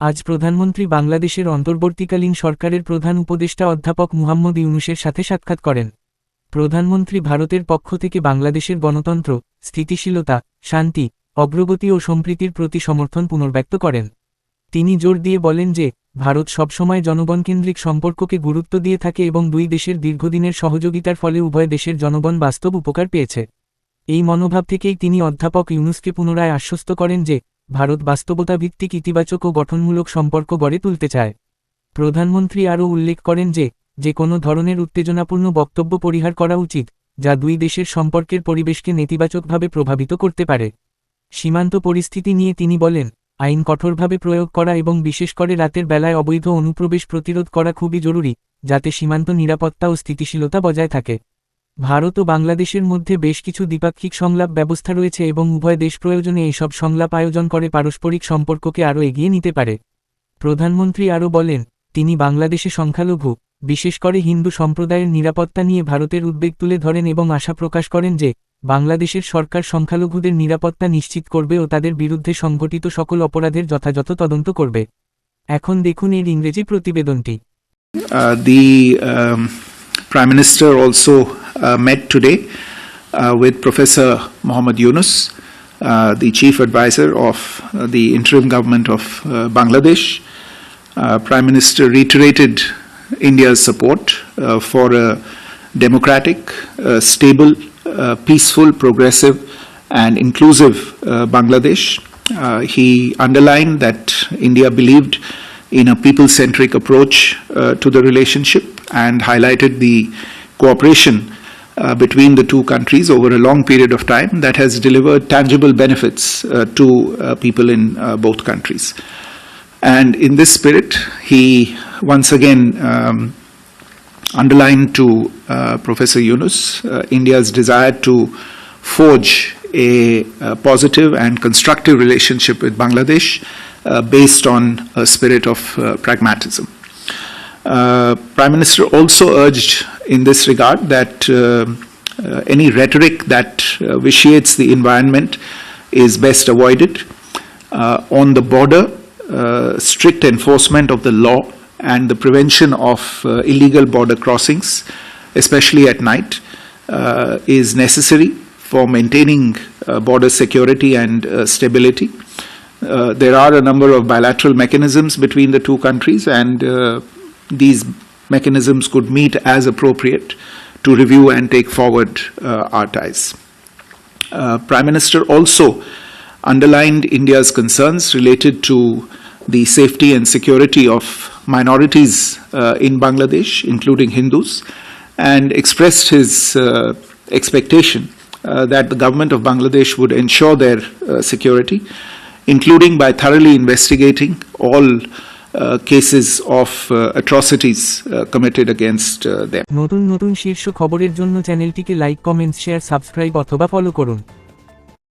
আজ প্রধানমন্ত্রী বাংলাদেশের অন্তর্বর্তীকালীন সরকারের প্রধান উপদেষ্টা অধ্যাপক মুহাম্মদ ইউনুসের সাথে সাক্ষাৎ করেন। প্রধানমন্ত্রী ভারতের পক্ষ থেকে বাংলাদেশের গণতন্ত্র, স্থিতিশীলতা, শান্তি, অগ্রগতি ও সম্প্রীতির প্রতি সমর্থন পুনর্ব্যক্ত করেন। তিনি জোর দিয়ে বলেন যে, ভারত সবসময় জনগণকেন্দ্রিক সম্পর্ককে গুরুত্ব দিয়ে থাকে এবং দুই দেশের দীর্ঘদিনের সহযোগিতার ফলে উভয় দেশের জনগণ বাস্তব উপকার পেয়েছে। এই মনোভাব থেকেই তিনি অধ্যাপক ইউনুসকে পুনরায় আশ্বস্ত করেন যে ভারত বাস্তবতা ভিত্তিক ইতিবাচক ও গঠনমূলক সম্পর্ক গড়ে তুলতে চায়। প্রধানমন্ত্রী আরও উল্লেখ করেন যে যে কোনো ধরনের উত্তেজনাপূর্ণ বক্তব্য পরিহার করা উচিত, যা দুই দেশের সম্পর্কের পরিবেশকে নেতিবাচকভাবে প্রভাবিত করতে পারে। সীমান্ত পরিস্থিতি নিয়ে তিনি বলেন, আইন কঠোরভাবে প্রয়োগ করা এবং বিশেষ করে রাতের বেলায় অবৈধ অনুপ্রবেশ প্রতিরোধ করা খুবই জরুরি, যাতে সীমান্ত নিরাপত্তা ও স্থিতিশীলতা বজায় থাকে। ভারত ও বাংলাদেশের মধ্যে বেশ কিছু দ্বিপাক্ষিক সংলাপ ব্যবস্থা রয়েছে এবং উভয় দেশ প্রয়োজনে এইসব সংলাপ আয়োজন করে পারস্পরিক সম্পর্ককে আরও এগিয়ে নিতে পারে। প্রধানমন্ত্রী আরও বলেন তিনি বাংলাদেশে সংখ্যালঘু বিশেষ করে হিন্দু সম্প্রদায়ের নিরাপত্তা নিয়ে ভারতের উদ্বেগ তুলে ধরেন এবং আশা প্রকাশ করেন যে বাংলাদেশের সরকার সংখ্যালঘুদের নিরাপত্তা নিশ্চিত করবে ও তাদের বিরুদ্ধে সংঘটিত সকল অপরাধের যথাযথ তদন্ত করবে। এখন দেখুন এর ইংরেজি প্রতিবেদনটি। Prime Minister also uh, met today uh, with Professor Mohammad Yunus, uh, the Chief Advisor of uh, the interim government of uh, Bangladesh. Uh, Prime Minister reiterated India's support uh, for a democratic, uh, stable, uh, peaceful, progressive, and inclusive uh, Bangladesh. Uh, he underlined that India believed in a people centric approach uh, to the relationship and highlighted the cooperation uh, between the two countries over a long period of time that has delivered tangible benefits uh, to uh, people in uh, both countries. And in this spirit, he once again um, underlined to uh, Professor Yunus uh, India's desire to forge a, uh positive and constructive relationship with Bangladesh based on a spirit of pragmatism. Prime Minister also urged in this regard that uh, uh, any rhetoric that uh, vitiates the environment is best avoided. On the border, strict enforcement of the law and the prevention of illegal border crossings, especially at night, is necessary for maintaining uh, border security and uh, stability. Uh, there are a number of bilateral mechanisms between the two countries, and these mechanisms could meet as appropriate to review and take forward uh, our ties. Uh, Prime Minister also underlined India's concerns related to the safety and security of minorities uh, in Bangladesh, including Hindus, and expressed his uh, expectation uh, that the government of Bangladesh would ensure their uh, security, including by thoroughly investigating all cases of uh, atrocities uh, committed against uh, them. নতুন নতুন শীর্ষ খবরের জন্য চ্যানেলটিকে like comments share subscribe অথবা follow করুন